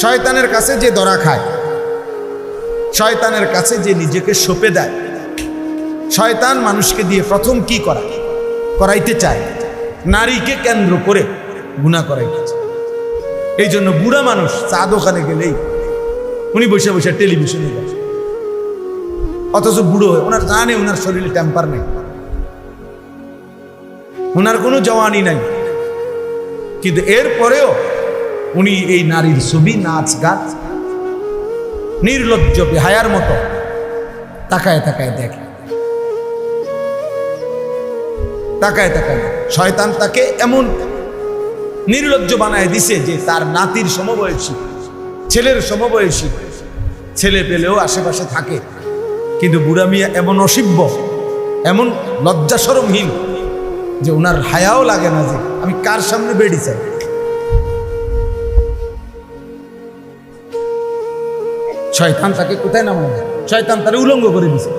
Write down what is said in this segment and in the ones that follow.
শয়তানের কাছে যে দরা খায়, শয়তানের কাছে যে নিজেকে সঁপে দেয়। শয়তান মানুষকে দিয়ে প্রথম কি করা করাইতে চায়। নারীকে কেন্দ্র করে গুণা করাইতে চায়। এই জন্য বুড়া মানুষ চা দোকানে গেলেই উনি বসে বসে টেলিভিশনে দেখে। অথচ বুড়ো হয়ে ওনার জানে ওনার শরীরে টেম্পার নেই। ওনার কোনো জওয়ানি নাই। কিন্তু এরপরেও উনি এই নারীর ছবি, নাচ গাছ নির্লজ্জ বেহায়ার মতো তাকায় তাকায় দেখে। তাকায় তাকায় শয়তান তাকে এমন নির্লজ্জ বানায় দিছে যে তার নাতির সমবয়সী, ছেলের সমবয়সী ছেলে পেলেও আশেপাশে থাকে। কিন্তু বুড়া মিয়া এমন অসিব্য, এমন লজ্জা সরমহীন যে ওনার হায়াও লাগে না যে আমি কার সামনে বেড়ি চাই শয়তান তাকে কোথায় নামানো যায় শয়তান তারে উলঙ্গ করে দিছে।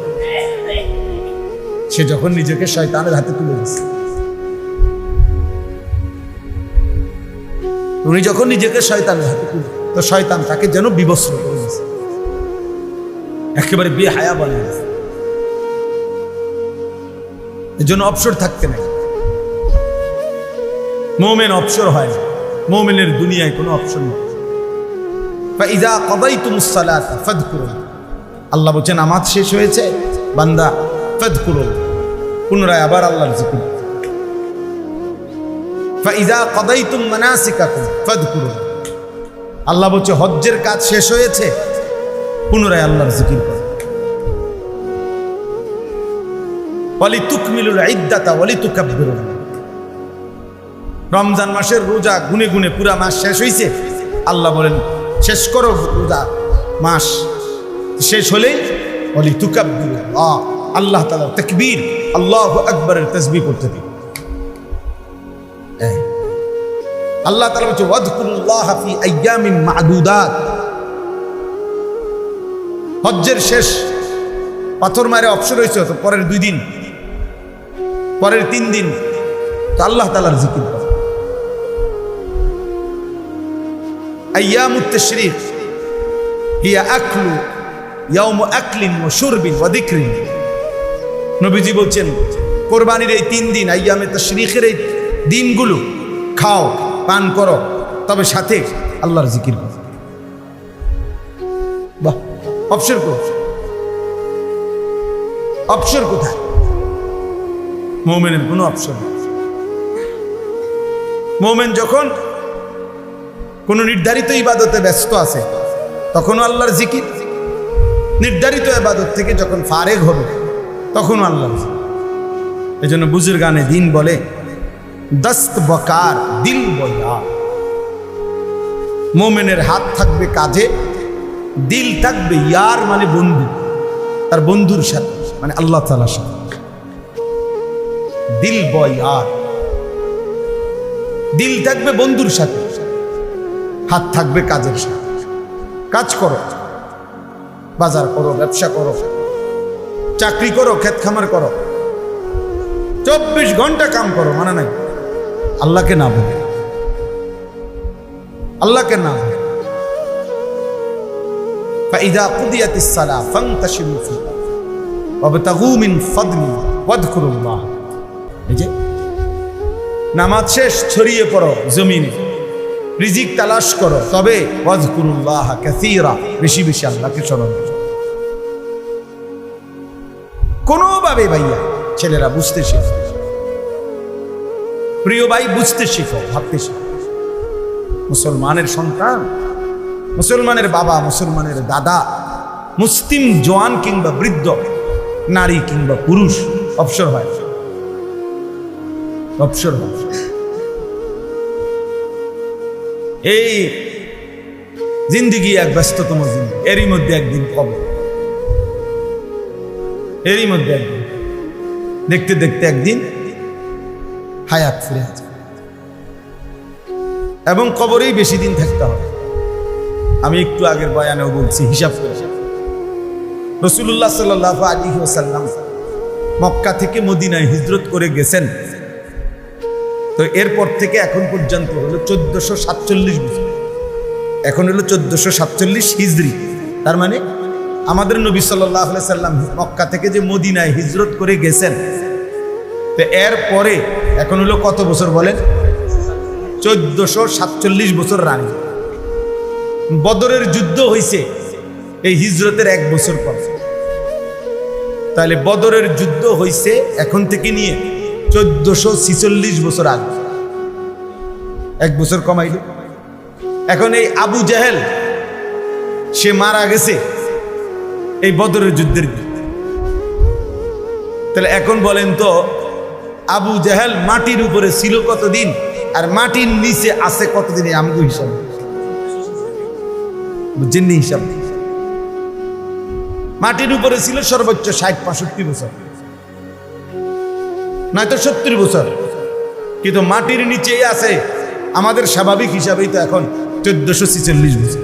সে যখন নিজেকে শয়তানের হাতে তুলে দিছে। উনি যখন নিজেকে শয়তানের হাতে তুলে তো শয়তান তাকে যেন বিবস্ত্র করে দিছে। একেবারে হায়া বানিয়ে দিছে। এর জন্য অবসর থাকতে নাই। মোমেন অবসর হয় মোমেনের দুনিয়ায় কোনো অপশন নেই। আল্লাহ বলছেন, নামাজ শেষ হয়েছে, বান্দা ফাদকুরুন পুনরায় আবার আল্লাহর জিকির। ফাদকুরুন আল্লাহ বলছে, হজ্জের কাজ শেষ হয়েছে, পুনরায় আল্লাহর জিকির করো। ওয়ালি তুকমিলুল ইদ্দাতা ওয়ালি তুকাব্বিরুন রমজান মাসের রোজা গুনে গুনে পুরা মাস শেষ হয়েছে আল্লাহ বলেন শেষ করো রোজা মাস। শেষ হলেই বলি তুকাব্বির আল্লাহ। আল্লাহ তালা তকবীর, আল্লাহ আকবরের তসবি করতে দিন। আল্লাহ তালা বলছে ওয়াদকুল্লাহ ফি আইয়ামিন মাদুদাত। হজ্জের শেষ, পাথর মারে অবসর হয়েছে, তো পরের দুই দিন, পরের তিন দিন, তো আল্লাহ তালার জিকির أيام التشريق هي أكل يوم أكل وشرب وذكر নবীজি বলছেন কোরবানির এই তিন দিন আইয়ামে তশরিকের এই দিনগুলো খাও পান করো তবে সাথে আল্লাহর জিকির করো বাহ অপসর কো অপসর কোথায় মোমেনের কোনো অপসর নেই মোমেন যখন কোনো নির্ধারিত ইবাদতে ব্যস্ত আছে, তখনও আল্লাহর জিকির। নির্ধারিত ইবাদত থেকে যখন ফারেক হবে, তখনও আল্লাহর এই জন্য বুজুর গানে দিন বলে, দস্ত বকার, দিল বয়া মোমেনের হাত থাকবে কাজে দিল থাকবে ইয়ার মানে বন্ধু, তার বন্ধুর সাথে মানে আল্লাহ তালার সাথে। দিল বয় আর দিল থাকবে বন্ধুর সাথে। হাত থাকবে কাজের সাথে কাজ করো বাজার করো ব্যবসা করো চাকরি করো ক্ষেত খামার করো চব্বিশ ঘন্টা কাম করো মানে নাই আল্লাহকে না বলে আল্লাহকে না বলে فإذا قضيت الصلاة فانتشروا في الأرض وابتغوا من فضله واذكروا الله এই যে নামাজ শেষ ছড়িয়ে পড়ো জমিনে রিজিক তালাশ করো। তবে বেশি বেশি আল্লাহকে স্মরণ করো। কোনোভাবে ভাইয়া, ছেলেরা বুঝতে শেখো। প্রিয় ভাই, বুঝতে শেখো, ভাবতে শেখো। মুসলমানের সন্তান, মুসলমানের বাবা, মুসলমানের দাদা, মুসলিম জোয়ান কিংবা বৃদ্ধ, নারী কিংবা পুরুষ, অবসর হয়। অবসর হয়। এই জিন্দিগি এক ব্যস্ততম জিন্দি এরই মধ্যে একদিন কবে। এরই মধ্যে একদিন দেখতে দেখতে একদিন হায়াত ফিরে আছে এবং কবরেই বেশি দিন থাকতে হবে। আমি একটু আগের বয়ানেও বলছি, হিসাব করে রসুল্লাহ সাল্লাহ আলী ওসাল্লাম মক্কা থেকে মদিনায় হিজরত করে গেছেন। তো এরপর থেকে এখন পর্যন্ত হলো চোদ্দশো সাতচল্লিশ বছর। এখন হলো চোদ্দশো সাতচল্লিশ হিজড়ি তার মানে আমাদের নবী সাল্লাহ সাল্লাম মক্কা থেকে যে মদিনায় হিজরত করে গেছেন, তো এরপরে এখন হলো কত বছর বলেন? চোদ্দশো সাতচল্লিশ বছর রানী। বদরের যুদ্ধ হয়েছে এই হিজরতের এক বছর পর। তাহলে বদরের যুদ্ধ হয়েছে এখন থেকে নিয়ে চোদ্দশো ছিচল্লিশ বছর আগে। এক বছর কমাইল। এখন এই আবু জাহেল, সে মারা গেছে এই বদরের যুদ্ধের দিন। তাহলে এখন বলেন তো, আবু জাহেল মাটির উপরে ছিল কতদিন? আর মাটির নিচে আছে কতদিন? এই আমগো হিসাব। বুঝছেন হিসাব। মাটির উপরে ছিল সর্বোচ্চ ষাট, পঁয়ষট্টি বছর। নয়তো সত্তর বছর। কিন্তু মাটির নিচেই আছে। আমাদের স্বাভাবিক হিসাবেই তো এখন চোদ্দশো ছিচল্লিশ বছর।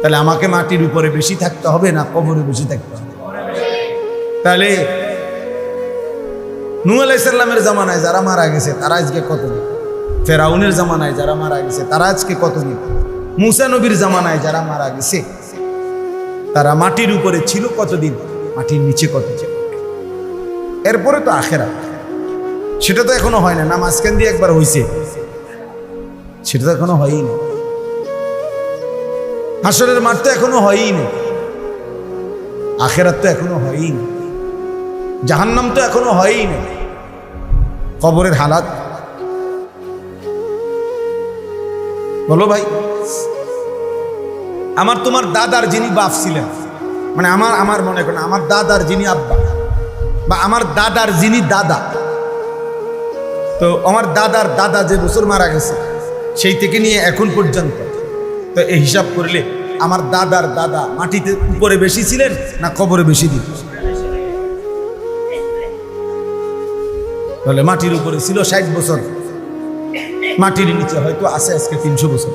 তাহলে আমাকে মাটির উপরে বেশি থাকতে হবে না কবরে বেশি থাকতে হবে? তাহলে নূ আলাইসাল্লামের জামানায় যারা মারা গেছে, তারা আজকে কত দিন ফেরাউনের জামানায় যারা মারা গেছে, তারা আজকে কত দিন মুসা নবীর জামানায় যারা মারা গেছে, তারা মাটির উপরে ছিল কতদিন? মাটির নিচে কত ছিল? এরপরে তো আখেরা সেটা তো এখনও হয় না না মাঝখান দিয়ে একবার হয়েছে সেটা তো এখনও হয়ই না। হাসরের মাঠ তো এখনও হয়ই না। আখেরাত তো এখনও হয়ই না। জাহান্নাম তো এখনও হয়ই না। কবরের হালাত। বলো ভাই, আমার তোমার দাদার যিনি বাপ ছিলেন মানে আমার আমার মনে করেন, আমার দাদার যিনি আব্বা বা আমার দাদার যিনি দাদা, তো আমার দাদার দাদা যে বছর মারা গেছে, সেই থেকে নিয়ে এখন পর্যন্ত, তো এই হিসাব করলে আমার দাদার দাদা মাটিতে উপরে বেশি ছিলেন না কবরে বেশি দিন? তাহলে মাটির উপরে ছিল ষাট বছর, মাটির নিচে হয়তো আছে আজকে তিনশো বছর।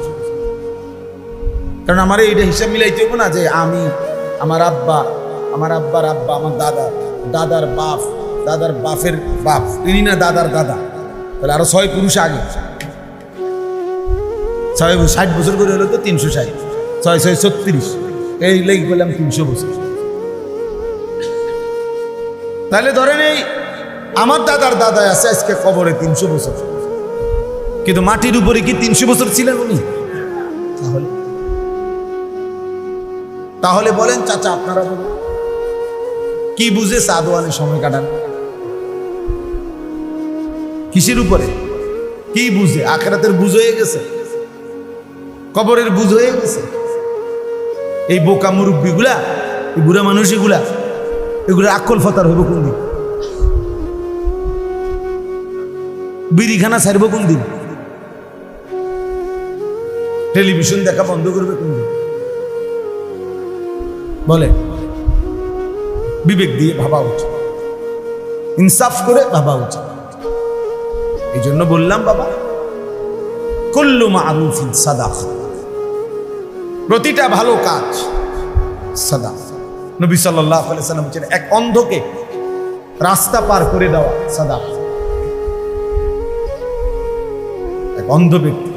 কারণ আমার এইটা হিসাব মিলাইতে হব না যে আমি, আমার আব্বা, আমার আব্বার আব্বা, আমার দাদা। দাদার বাপ, দাদার বাপের বাপ। তিনি না দাদার দাদা। তাহলে আরও ছয় পুরুষ আগে। ছয় ষাট বছর করে হলো তো তিনশো ষাট। ছয় ছয়, ছত্রিশ। এই লেগে বললাম তিনশো বছর। তাহলে ধরেন এই আমার দাদার দাদা আছে আজকে কবরে তিনশো বছর। কিন্তু মাটির উপরে কি তিনশো বছর ছিলেন উনি? তাহলে। তাহলে বলেন, চাচা, আপনারা বলুন। কি বুঝে সাদওয়ানে সময় কাটান? কিসের উপরে? কি বুঝে? আখেরাতের বুঝ হয়ে গেছে? কবরের বুঝ হয়ে গেছে? এই বোকা মুরব্বীগুলা, এই বুড়া মানুষ এগুলা এগুলো আকল ফতার হইব কোন দিন? বিড়িখানা ছাড়ব কোন দিন? টেলিভিশন দেখা বন্ধ করবে কোন দিন? বলে বিবেক দিয়ে ভাবা উচিত। ইনসাফ করে ভাবা উচিত। এই জন্য বললাম, বাবা, কুল্লু মারুফিন সাদা প্রতিটা ভালো কাজ সাদা নবী সাল্লাম বলছেন, এক অন্ধকে রাস্তা পার করে দেওয়া সাদা এক অন্ধ ব্যক্তি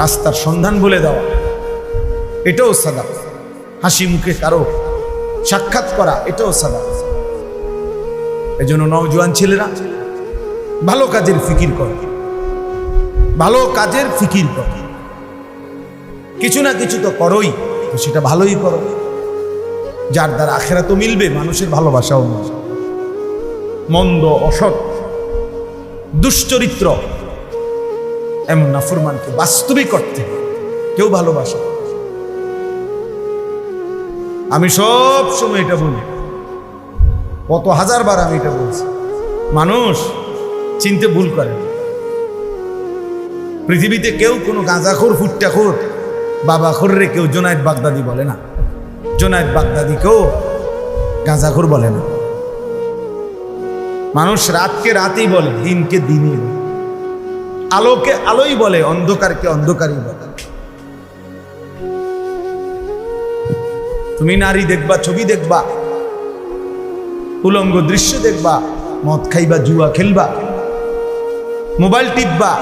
রাস্তার সন্ধান বলে দেওয়া, এটাও সাদা হাসি মুখে কারও সাক্ষাৎ করা, এটাও সাদা। এই জন্য নওজোয়ান ছেলেরা ভালো কাজের ফিকির করে। ভালো কাজের ফিকির করে। কিছু না কিছু তো করোই, তো সেটা ভালোই করো। যার দ্বারা আখেরা তো মিলবে, মানুষের ভালোবাসাও মন্দ, অসৎ, দুশ্চরিত্র, এমন নাফরমানকে বাস্তবিক অর্থে কেউ ভালোবাসে। আমি সব সময় এটা বলি। কত হাজার বার আমি এটা বলছি। মানুষ চিনতে ভুল করে। পৃথিবীতে কেউ কোনো গাঁজাখোর, ফুট্টাখোর বাবা রে কেউ জোনায়েদ বাগদাদি বলে না। জোনায়েদ বাগদাদিকেও গাঁজাখোর বলে না। মানুষ রাতকে রাতেই বলে, দিনকে দিনই আলোকে আলোই বলে, অন্ধকারকে অন্ধকারই বলে। তুমি নারী দেখবা, ছবি দেখবা, উলঙ্গ দৃশ্য দেখবা, মদ খাইবা, জুয়া খেলবা, মোবাইল টিপবা,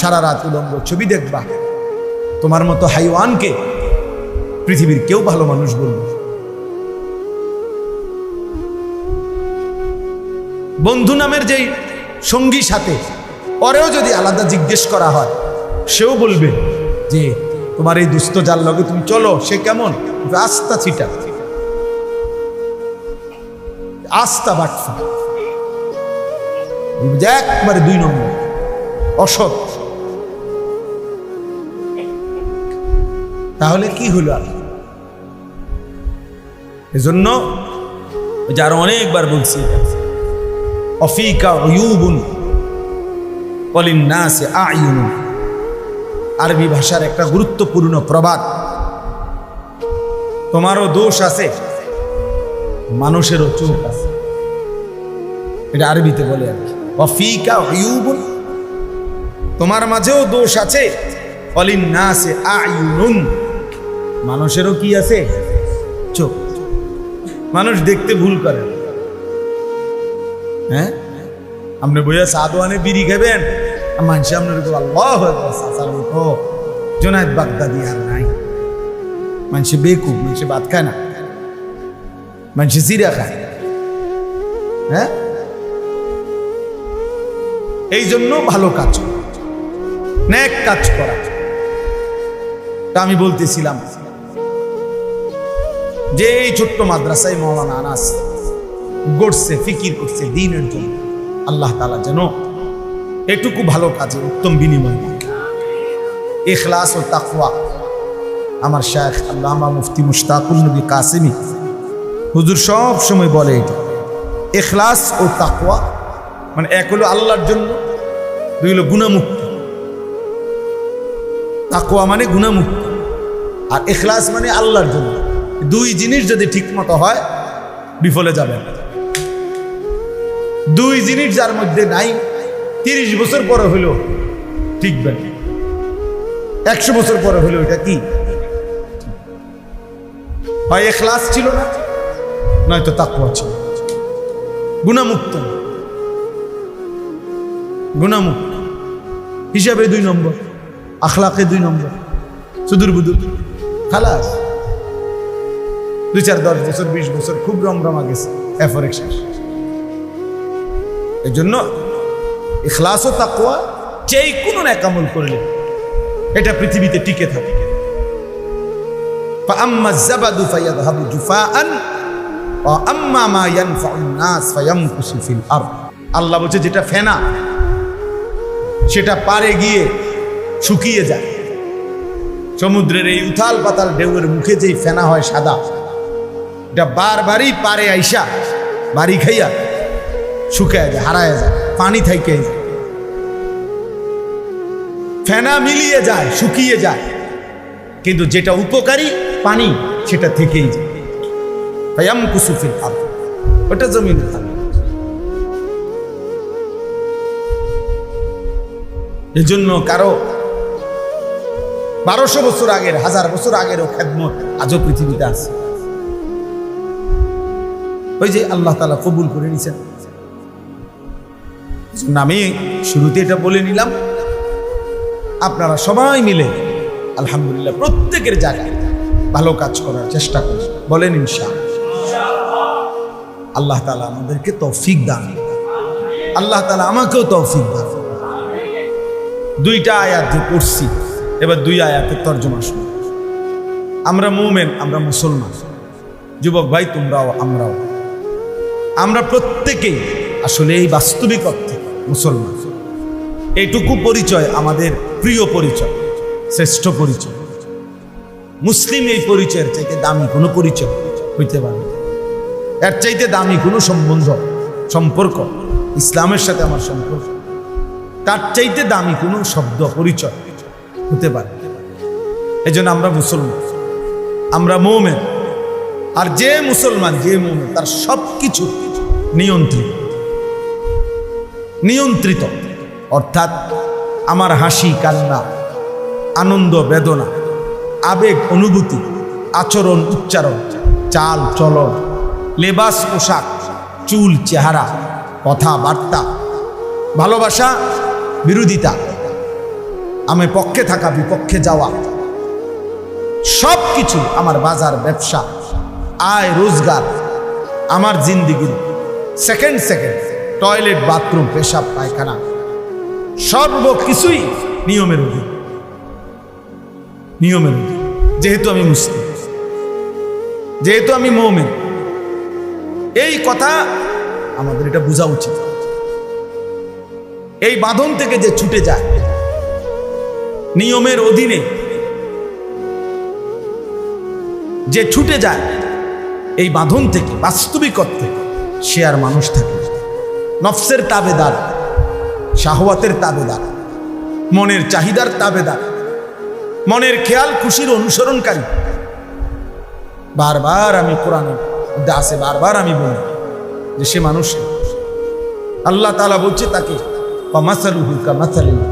সারা রাত উলঙ্গ ছবি দেখবা। তোমার মতো হাইওয়ানকে পৃথিবীর কেউ ভালো মানুষ বলবে বন্ধু নামের যেই সঙ্গী সাথে, পরেও যদি আলাদা জিজ্ঞেস করা হয়, সেও বলবে যে তোমার এই দুস্থ যার লগে তুমি চলো, সে কেমন? আস্তা ছিটা। আস্তা বাটফা। একবারে দুই নম্বর। অসৎ। তাহলে কি হলো আর? এজন্য ওই যে আরও অনেকবার বলছি অফিকা অয়ুবুন অলিন্নাসে আয়ুনুন আরবি ভাষার একটা গুরুত্বপূর্ণ প্রবাদ। তোমারও দোষ আছে, মানুষেরও চোখ আছে। এটা আরবিতে বলে আর তোমার মাঝেও দোষ আছে, অলিন্নাসে আয়ুনুন মানুষেরও কি আছে? চোখ। মানুষ দেখতে ভুল করে। হ্যাঁ? আপনি বইয়া সাদওয়ানে বিড়ি খাবেন? মানুষ আপনার আল্লাহ সাসার মতো জোনায়দ বাগদাদি আর নাই। মানুষে বেকুব, মানুষে ভাত খায় না। মানুষে জিরা খায়। হ্যাঁ? এই জন্য ভালো কাজ। ন্যাক কাজ করা। আমি বলতেছিলাম, যে এই ছোট্ট মাদ্রাসায় মৌলানা আনাস গড়ছে, ফিকির করছে দিনের জন্য। আল্লাহ তালা যেন এটুকু ভালো কাজে, উত্তম বিনিময়। দেন। ইখলাস ও তাকওয়া। আমার শেখ আল্লামা মুফতি মুশতাকুল নবী কাসিমি, হুজুর সব সময় বলে এটা। এখলাস ও তাকওয়া মানে এক হলো আল্লাহর জন্য, দুই হলো গুণামুক্ত। তাকওয়া মানে গুণামুক্ত, আর এখলাস মানে আল্লাহর জন্য। দুই জিনিস যদি ঠিক মতো হয়, বিফলে যাবে দুই জিনিস যার মধ্যে নাই তিরিশ বছর পরে হইল ঠিকবে না একশো বছর পরে হইল এটা কি? হয় এখলাস ছিল না? নয়তো তাকুয়া ছিল। গুণামুক্ত গুণামুক্ত। হিসাবে দুই নম্বর, আখলাকে দুই নম্বর, সুদূর বুদুর। খালাস। দুই চার দশ বছর, বিশ বছর, খুব রমরমা গেছে এফর শেষ এই জন্য ইখলাস ও তাকুয়া যেই কোনো ন্যাকামল করলে এটা পৃথিবীতে টিকে থাকে فأما الزبد فيذهب جفاء وأما ما ينفع الناس فيمكث في الأرض আল্লাহ বলছে যেটা ফেনা সেটা পারে গিয়ে শুকিয়ে যায় সমুদ্রের এই উথাল পাতাল ঢেউয়ের মুখে যেই ফেনা হয় সাদা এটা বারবারই পারে আইসা বাড়ি খাইয়া শুকায় যায় হারায় যায় পানি যায় ফেনা মিলিয়ে যায়, শুকিয়ে যায়। কিন্তু যেটা উপকারী পানি, সেটা থেকেই যায়। ফায়াম কুসুফিল ওটা জমিন এজন্য কারও বারোশো বছর আগের, হাজার বছর আগেরও খেদমত আজও পৃথিবীতে আছে। ওই যে আল্লাহ তালা কবুল করে নিছেন আমি শুরুতে এটা বলে নিলাম। আপনারা সবাই মিলে, আলহামদুলিল্লাহ, প্রত্যেকের জায়গায় ভালো কাজ করার চেষ্টা করি বলেন ইনশা আল্লাহ তালা আমাদেরকে তৌফিক দান আল্লাহ তালা আমাকেও তৌফিক দান দুইটা আয়াত যে পড়ছি, এবার দুই আয়াতের তর্জমা শুনি আমরা মুমেন, আমরা মুসলমান। যুবক ভাই, তোমরাও, আমরাও। আমরা প্রত্যেকেই আসলে এই বাস্তবিক অর্থে মুসলমান। এইটুকু পরিচয় আমাদের প্রিয় পরিচয়, শ্রেষ্ঠ পরিচয়। মুসলিম এই পরিচয়ের চাইতে দামি কোনো পরিচয় হইতে পারে এর চাইতে দামি কোনো সম্বন্ধ, সম্পর্ক, ইসলামের সাথে আমার সম্পর্ক, তার চাইতে দামি কোনো শব্দ, পরিচয় হতে পারে এই জন্য আমরা মুসলমান, আমরা মৌমেন। আর যে মুসলমান, যে মৌমেন, তার সব কিছু নিয়ন্ত্রিত। নিয়ন্ত্রিত। অর্থাৎ আমার হাসি, কান্না, আনন্দ, বেদনা, আবেগ, অনুভূতি, আচরণ, উচ্চারণ, চাল, চলন, লেবাস, পোশাক, চুল, চেহারা, কথাবার্তা, ভালোবাসা, বিরোধিতা, আমি পক্ষে থাকা, বিপক্ষে যাওয়া সব কিছু আমার বাজার, ব্যবসা, আয়, রোজগার, আমার জিন্দিগির। সেকেন্ড সেকেন্ড টয়লেট, বাথরুম, পেশাব, পায়খানা, সর্ব কিছুই নিয়মের অধীন। নিয়মের অধীন। যেহেতু আমি মুসলিম, যেহেতু আমি মৌমেন, এই কথা আমাদের এটা বোঝা উচিত। এই বাঁধন থেকে যে ছুটে যায়, নিয়মের অধীনে যে ছুটে যায়, এই বাঁধন থেকে, বাস্তবিকত্বে সে আর মানুষ থাকে। নফসের তাবেদার, শাহওয়াতের তাবেদার, মনের চাহিদার তাবেদার, মনের খেয়াল খুশির অনুসরণকারী। বারবার আমি কোরআনের মধ্যে আসে বারবার আমি বলি যে সে মানুষ আল্লাহ তালা বলছে তাকে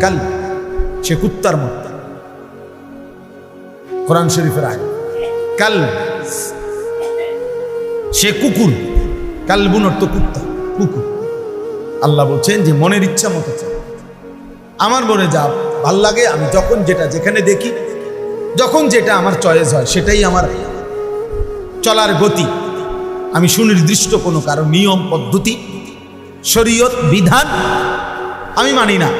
কাল সে কুত্তার মতো। কোরআন শরীফের আয় কাল সে কুকুর। কালবুন অর্থ কুত্তা, কুকুর। আল্লাহ বলছেন যে মনের ইচ্ছা মতো চল। আমার মনে যা ভালো লাগে, আমি যখন যেটা যেখানে দেখি, যখন যেটা আমার চয়েস হয়, সেটাই আমার চলার গতি। আমি সুনির্দিষ্ট কোনো কারও নিয়ম, পদ্ধতি, শরীয়ত, বিধান আমি মানি না।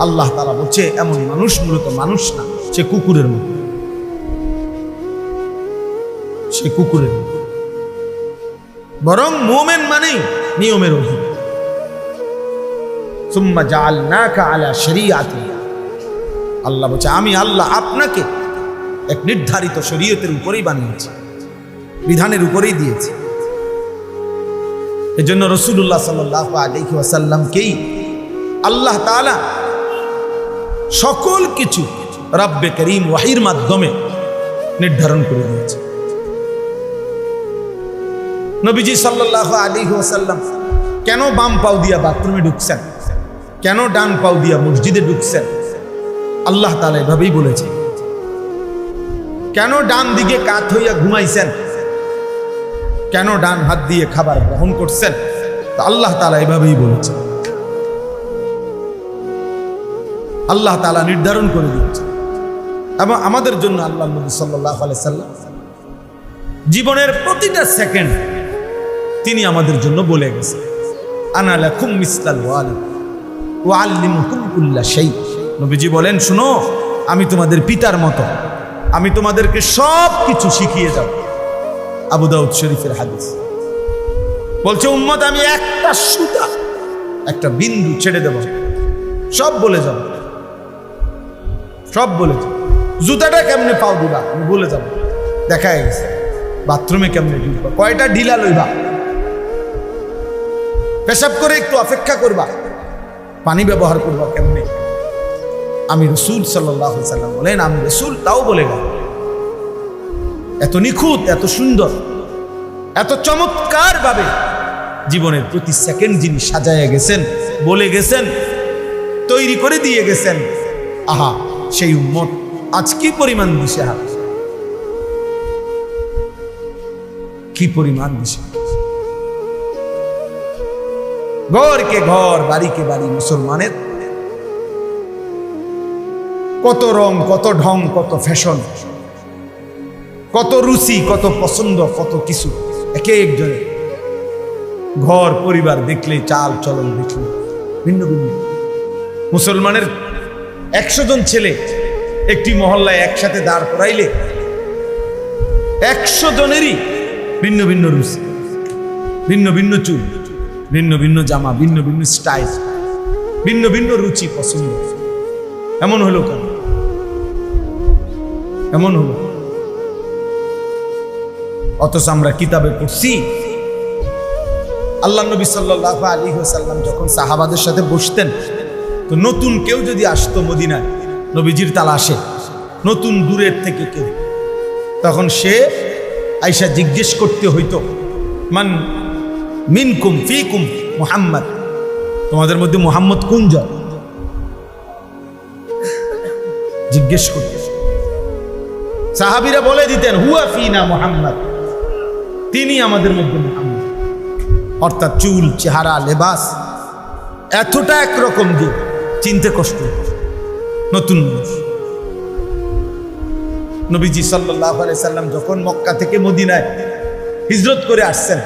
আল্লাহ তালা বলছে, এমন মানুষ মূলত মানুষ না, সে কুকুরের মতো। সে কুকুরের মতো। বরং মোমেন মানেই নিয়মের অধীন। সুম্মা জাআলনাকা আলা শরিয়াতি আল্লাহ বলছে, আমি আল্লাহ আপনাকে এক নির্ধারিত শরীয়তের উপরেই বানিয়েছি, বিধানের উপরেই দিয়েছি। এজন্য রসুল্লাহ সাল্লাহ আলহি ওয়াসাল্লামকেই আল্লাহ তাআলা সকল কিছু রব্বে করিম ওয়াহির মাধ্যমে নির্ধারণ করে দিয়েছে নবীজি সাল্লাহ আলী ওসাল্লাম কেন বাম পাও দিয়া বাথরুমে ঢুকছেন? কেন ডান পাও দিয়া মসজিদে ঢুকছেন? আল্লাহ তালা এভাবেই বলেছে। কেন ডান দিকে কাত হইয়া ঘুমাইছেন? কেন ডান হাত দিয়ে খাবার গ্রহণ করছেন? তা আল্লাহ তালা এভাবেই বলেছে। আল্লাহ তালা নির্ধারণ করে দিয়েছে। এবং আমাদের জন্য আল্লাহ নবী সাল্লাহ সাল্লাম জীবনের প্রতিটা সেকেন্ড তিনি আমাদের জন্য বলে গেছেন। আনালা খুম মিসলাল ওয়ালি সেই নবীজি বলেন, শুনো, আমি তোমাদের পিতার মতো। আমি তোমাদেরকে সব কিছু শিখিয়ে যাব আবু দাউদ শরীফের হাদিস। বলছে, উম্মত, আমি একটা সুতা, একটা বিন্দু ছেড়ে দেব। সব বলে যাব। সব বলে যাব। জুতাটা কেমনে পাও দিবা? আমি বলে যাব। দেখা গেছে। বাথরুমে কেমনে ঢুকবা? কয়টা ঢিলা লইবা? পেশাব করে একটু অপেক্ষা করবা। পানি ব্যবহার করবা কেমনে? আমি রসুল সাল্লাহ সাল্লাম বলেন, আমি রসুল তাও বলে গেল এত নিখুঁত, এত সুন্দর, এত চমৎকার ভাবে জীবনের প্রতি সেকেন্ড যিনি সাজাইয়া গেছেন, বলে গেছেন, তৈরি করে দিয়ে গেছেন, আহা, সেই উম্মত আজ কি পরিমাণ দিশে হাত কি পরিমাণ দিশে ঘরকে ঘর, বাড়িকে বাড়ি, মুসলমানের। কত রং, কত ঢং, কত ফ্যাশন, কত রুচি, কত পছন্দ, কত কিছু, একে একজনের। ঘর, পরিবার দেখলে, চাল, চলন দেখলে, ভিন্ন ভিন্ন। মুসলমানের একশো জন ছেলে একটি মহল্লায় একসাথে দাঁড় করাইলে একশো জনেরই ভিন্ন ভিন্ন রুচি, ভিন্ন ভিন্ন চুল। ভিন্ন ভিন্ন জামা, ভিন্ন ভিন্ন স্টাইল ভিন্ন ভিন্ন রুচি পছন্দ। এমন হলো কেন? এমন হলো অথচ আমরা কিতাবে পড়ছি, আল্লাহ নবী সাল্লাহ আলী সাল্লাম যখন সাহাবাদের সাথে বসতেন, তো নতুন কেউ যদি আসতো মদিনায়, নবীজির তালাশে, নতুন দূরের থেকে কেউ, তখন সে আইসা জিজ্ঞেস করতে হইতো, মান মিনকুম, ফিকুম, মুহাম্মদ। তোমাদের মধ্যে মুহাম্মদ কোনজন জিজ্ঞেস করতে সাহাবিরা বলে দিতেন, হুয়া ফিনা মুহাম্মদ। তিনি আমাদের মধ্যে মুহাম্মদ। অর্থাৎ চুল, চেহারা, লেবাস, এতটা একরকম যে চিনতে কষ্ট। নতুন মানুষ। নবীজি সাল্লাহ সাল্লাম যখন মক্কা থেকে মদিনায় হিজরত করে আসছেন